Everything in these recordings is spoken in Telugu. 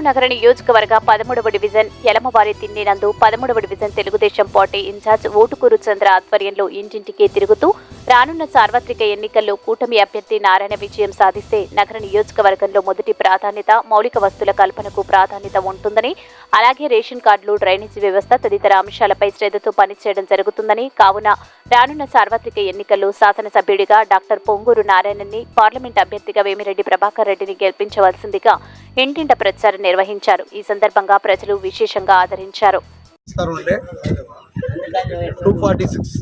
నెల్లూరు నగర నియోజకవర్గ పదమూడవ డివిజన్ యలమవారి తిన్నేనందు పదమూడవ division Telugu Desam party incharge Otukuru Chandra ఆధ్వర్యంలో ఇంటింటికి తిరుగుతూ రానున్న సార్వత్రిక ఎన్నికల్లో కూటమి అభ్యర్థి నారాయణ విజయం సాధిస్తే నగర నియోజకవర్గంలో మొదటి ప్రాధాన్యత మౌలిక వస్తుల కల్పనకు ప్రాధాన్యత ఉంటుందని అలాగే రేషన్ కార్డులు డ్రైనేజీ వ్యవస్థ తదితర అంశాలపై శ్రద్ధతో పనిచేయడం జరుగుతుందని కావున రానున్న సార్వత్రిక ఎన్నికల్లో శాసనసభ్యుడిగా డాక్టర్ పొంగూరు నారాయణని పార్లమెంట్ అభ్యర్థిగా వేమిరెడ్డి ప్రభాకర్ రెడ్డిని గెలిపించవలసిందిగా ఇంటింట ప్రచారం నిర్వహించారు. ఈ సందర్భంగా ప్రజలు విశేషంగా ఆదరించారు. నమస్కారం టూ ఫార్టీ సిక్స్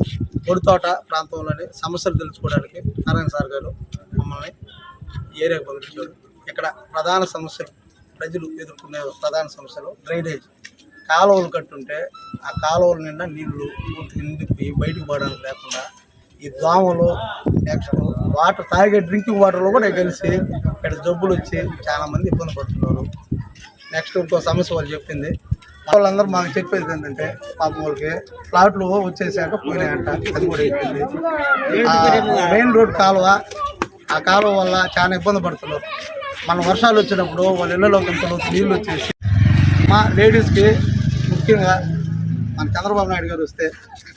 ప్రాంతంలోని సమస్యలు తెలుసుకోవడానికి నారాయణ సార్ గారు మమ్మల్ని ఏరియాకు పంపించారు. ఇక్కడ ప్రధాన సమస్యలు ప్రజలు ఎదుర్కొనే ప్రధాన సమస్యలు డ్రైనేజ్. కాలువలు కట్టుంటే ఆ కాలువల నిండా నీళ్ళు పూర్తిగా బయటకు పోవడానికి లేకుండా ఈ దోమలు నెక్స్ట్ వాటర్ తాగే డ్రింకింగ్ వాటర్లో కూడా కలిసి ఇక్కడ జబ్బులు వచ్చి చాలామంది ఇబ్బంది పడుతున్నారు. నెక్స్ట్ ఇంకో సమస్య వాళ్ళు చెప్పింది. వాళ్ళందరూ మాకు చెప్పేది ఏంటంటే పాపం వాళ్ళకి ప్లాట్లు వచ్చేసాక పోయినాయంట. అది కూడా అయిపోయింది. మెయిన్ రోడ్ కాలువ ఆ కాలువ వల్ల చాలా ఇబ్బంది పడుతున్నారు. మన వర్షాలు వచ్చినప్పుడు వాళ్ళ ఇళ్ళలో కొంత నీళ్ళు వచ్చేసి మా లేడీస్కి ముఖ్యంగా మన చంద్రబాబు నాయుడు గారు వస్తే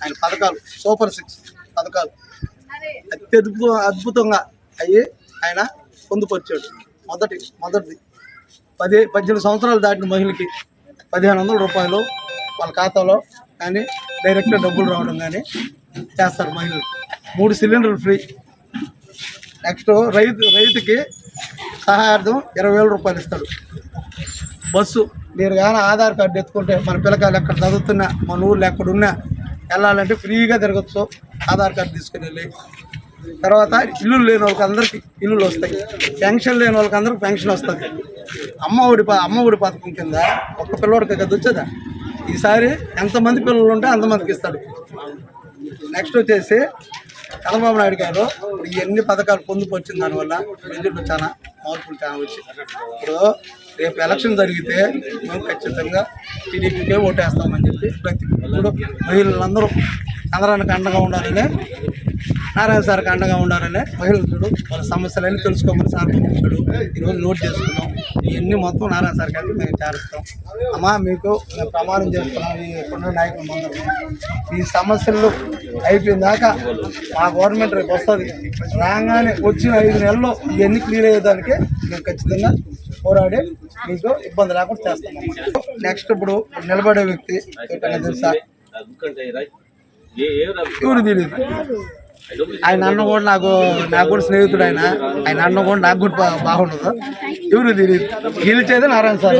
ఆయన పథకాలు సూపర్ సిక్స్ పథకాలు. అత్యద్భుత అద్భుతంగా అయ్యి ఆయన పొందుపరిచాడు. మొదటి మొదటిది. పది పద్దెనిమిది సంవత్సరాలు దాటిన మహిళకి పదిహేను వందల రూపాయలు వాళ్ళ ఖాతాలో కానీ డైరెక్ట్గా డబ్బులు రావడం కానీ చేస్తారు మహిళలు. మూడు సిలిండర్లు ఫ్రీ. నెక్స్ట్ రైతు రైతుకి సహాయార్థం ఇరవై వేల రూపాయలు ఇస్తాడు. బస్సు మీరు కానీ ఆధార్ కార్డు ఎత్తుకుంటే మన పిల్లకాయలు ఎక్కడ చదువుతున్నా మన ఊర్లో ఎక్కడున్నా వెళ్ళాలంటే ఫ్రీగా తిరగచ్చు. ఆధార్ కార్డు తీసుకుని వెళ్ళి తర్వాత ఇల్లు లేని వాళ్ళకి అందరికి ఇల్లులు వస్తాయి. పెన్షన్ లేని వాళ్ళకి పెన్షన్ వస్తుంది. అమ్మ ఒడి ప- అమ్మ ఒడి పథకం కింద ఒక్క పిల్లవాడికి కదా వచ్చేదా ఈసారి ఎంతమంది పిల్లలు ఉంటే అంతమందికి ఇస్తాడు. నెక్స్ట్ వచ్చేసి చంద్రబాబు నాయుడు గారు ఇవన్నీ పథకాలు పొందుకొచ్చింది దానివల్ల ప్రజల్లో చాలా మార్పులు చాలా వచ్చి ఇప్పుడు రేపు ఎలక్షన్ జరిగితే మేము ఖచ్చితంగా టీడీపీకే ఓటేస్తామని చెప్పి ప్రతి ఇప్పుడు మహిళలందరూ అందరానికి అండగా ఉండాలని నారాయణ సార్కి అండగా ఉండాలని మహిళలు చూడు వాళ్ళ సమస్యలన్నీ తెలుసుకోమని సార్ పంపించాడు ఈరోజు నోట్ చేసుకున్నాం ఇవన్నీ మొత్తం నారాయణ సార్కి అయితే మేము చేరుస్తాం అమ్మా మీకు మేము ప్రమాణం చేస్తున్నాం ఈ కొండ నాయకుల ముందర ఈ సమస్యలు అయిపోయిన దాకా మా గవర్నమెంట్ రేపు వస్తుంది రాగానే వచ్చిన ఐదు నెలల్లో ఇవన్నీ క్లియర్ అయ్యేదానికి మేము ఖచ్చితంగా పోరాడి మీకు ఇబ్బంది లేకుండా చేస్తాం నెక్స్ట్ ఇప్పుడు నిలబడే వ్యక్తి తెలుసా ఎవరు తెలియదు ఆయన అన్న కూడా నాకు నాకు కూడా స్నేహితుడు ఆయన. ఆయన అన్న కూడా నాకు కూడా బాగుండదు. ఎవరు తెలియదు గెలిచేది నారాయణ సార్.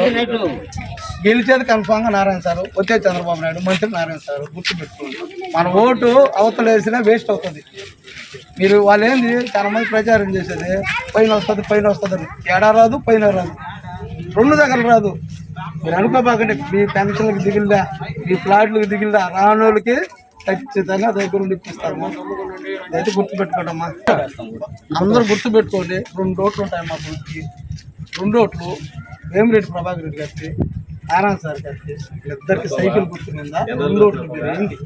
గెలిచేది కన్ఫామ్గా నారాయణ సార్. వచ్చే చంద్రబాబు నాయుడు మంత్రి నారాయణ సార్ గుర్తుపెట్టుకోండి. మన ఓటు అవతల వేసినా వేస్ట్ అవుతుంది. మీరు వాళ్ళు ఏంది? చాలా మంది ప్రచారం చేసేది పైన వస్తుంది పైన వస్తుంది. అని ఏడా రాదు పైన రాదు. రెండు దగ్గర రాదు. మీరు అనుకోబాకండి మీ పెన్షన్లకు దిగిల్దా? మీ ప్లాట్లకు దిగిల్దా? రానోళ్ళకి ఖచ్చితంగా దగ్గర ఉండి ఇప్పిస్తాము అయితే గుర్తుపెట్టుకోండమ్మా. అందరూ గుర్తుపెట్టుకోండి రెండు ఓట్లు ఉంటాయి మా గురించి రెండు ఓట్లు వేమిరెడ్డి ప్రభాకర్ రెడ్డి గారికి నారాయణ సార్ గారికి ఇద్దరికి సైకిల్ గుర్తునిందా? రెండు ఓట్లు మీరు ఏంది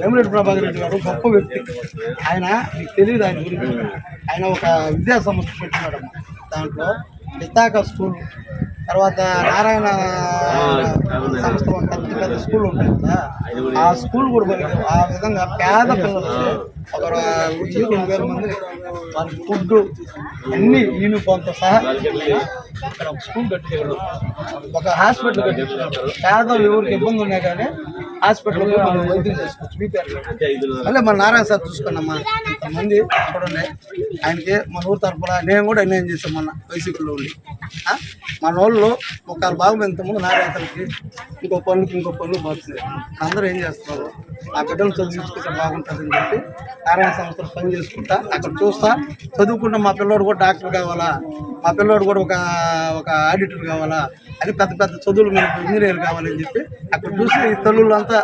వేమిరెడ్డి ప్రభాకర్ రెడ్డి గారు గొప్ప వ్యక్తి. ఆయన మీకు తెలియదు ఆయన గురించి. ఆయన ఒక విద్యా సంస్థ పెట్టినాడమ్మా. దాంట్లో విశాఖ స్కూల్ తర్వాత నారాయణ సంస్థ పెద్ద పెద్ద స్కూల్ ఉంటాయి కదా ఆ స్కూల్ కూడా ఆ విధంగా పేద పిల్లలు ఒక రెండు వేల మంది వాళ్ళకి ఫుడ్ అన్ని యూనిఫామ్తో సహా ఇక్కడ ఒక స్కూల్ కట్టించాడు ఒక హాస్పిటల్ కట్టించాడు పేదలు ఎవరికి ఇబ్బంది ఉన్నా కానీ హాస్పిటల్లో మనం వైద్యం చేసుకోవచ్చు మీ పేరు మళ్ళీ మన నారాయణ సార్ చూసుకున్నామ్మా ఇంతమంది చూడండి ఆయనకి మన ఊరు తరపున నేను కూడా అన్యాయం చేశాను మొన్న వైసీపీలో ఉండి? మన వాళ్ళు ఒక భాగం ఎంతమంది నారాయణ సార్కి ఇంకో పనులకి ఇంకో పనులు పోతున్నాయి అందరూ ఏం చేస్తున్నారు? ఆ బిడ్డలు చదివించుకుంటే బాగుంటుందని చెప్పి నారాయణ సంస్థలు పని చేసుకుంటా అక్కడ చూస్తా. చదువుకుంటే మా పిల్లోడు కూడా డాక్టర్ కావాలా? మా పిల్లోడు కూడా ఒక ఒక ఆడిటర్ కావాలా? అని పెద్ద పెద్ద చదువులు మనకు ఇంజనీర్ కావాలని చెప్పి అక్కడ చూసి ఈ తల్లులు అంతా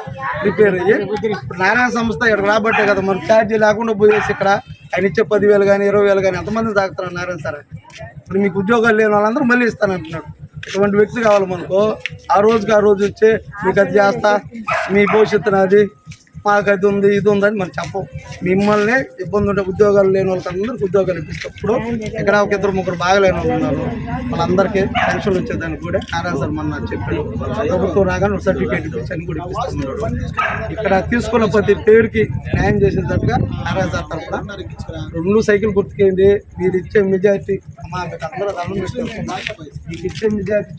రిపేర్ అయ్యి ఇప్పుడు నారాయణ సంస్థ ఇక్కడ రాబట్టే కదా మరి ఛార్జీ లేకుండా పోయేసి ఇక్కడ ఆయన ఇచ్చే పదివేలు కానీ ఇరవై వేలు కానీ ఎంతమంది తాగుతారు నారాయణ సార్? ఇప్పుడు మీకు ఉద్యోగాలు లేని వాళ్ళందరూ మళ్ళీ ఇస్తానంటున్నాడు. ఇటువంటి వ్యక్తి కావాలి మనకు. ఆ రోజుకి ఆ రోజు వచ్చి మీకు అది చేస్తా మీ భవిష్యత్తు నాది మాకు అది ఉంది ఇది ఉందని మరి చెప్పం. మిమ్మల్ని ఇబ్బంది ఉంటే ఉద్యోగాలు లేని వాళ్ళకి ఉద్యోగాలు ఇప్పిస్తాం. ఇప్పుడు ఇక్కడ ఒక ఇద్దరు ముగ్గురు బాగలేని వాళ్ళు ఉన్నారు. వాళ్ళందరికీ పెన్షన్లు వచ్చేదానికి కూడా నారాయణ సార్ మొన్న చెప్పాడు ప్రభుత్వం రాగానే సర్టిఫికేట్ ఇప్పించి కూడా ఇప్పిస్తున్నాడు ఇక్కడ తీసుకున్న ప్రతి పేరుకి న్యాయం చేసేటట్టుగా నారాయణ సార్ తరఫున రెండు సైకిల్ గుర్తుకేంది? మీరు ఇచ్చే మెజార్టీ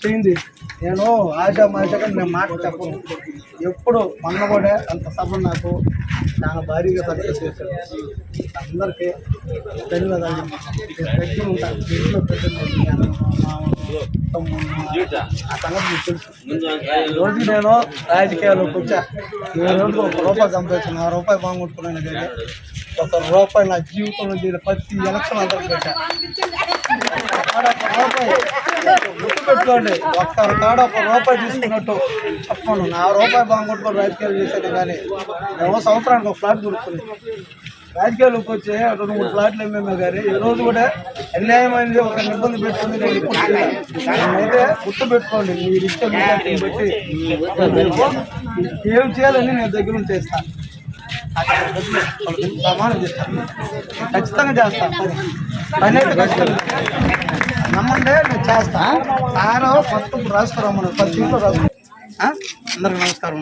చేయండి నేను ఆశా మాషగా నేను మాట చెప్పను. ఎప్పుడు మొన్న కూడా అంత సభ నాకు చాలా భారీగా సక్సెస్ చేశాడు అందరికీ ధన్యవాదాలు. నేను దగ్గర ఉంటాను. ఇంట్లో పెద్దలు ఆ సంగతి మీకు తెలుసు. ఈ రోజు నేను రాజకీయాల్లోకి వచ్చా. రోజు ఒక రూపాయి సంపాదించిన. ఆ రూపాయి బాగుంటున్నాను కానీ ఒక రూపాయి నా జీవితంలో ప్రతి ఎలక్షన్ అందరికి పెట్టా. కాడ గుర్తు పెట్టుకోండి ఒక్క కాడ ఒక రూపాయి తీసుకున్నట్టు చెప్పను నా రూపాయి బాగుంటుకొని రాజకీయాలు చేశాను కానీ ఏమో సంవత్సరానికి ఒక ఫ్లాట్ దొరుకుతుంది రాజకీయాల్లోకి వచ్చి రెండు మూడు ఫ్లాట్లు ఏమేమే కానీ ఈ రోజు కూడా అన్యాయమైనది ఒక ఇబ్బంది పెట్టుకుంది నేను ఇప్పుడు అయితే గుర్తు పెట్టుకోండి మీరు ఇచ్చే మెజార్టీని బట్టి ఏం చేయాలని నేను దగ్గర నుంచి చేస్తాను ప్రమాణం చేస్తాను ఖచ్చితంగా చేస్తాను నమ్మండి నేను చేస్తా. సారు కొత్త రాసుకురామని పది సీట్లు రాసుకురా అందరికి నమస్కారం.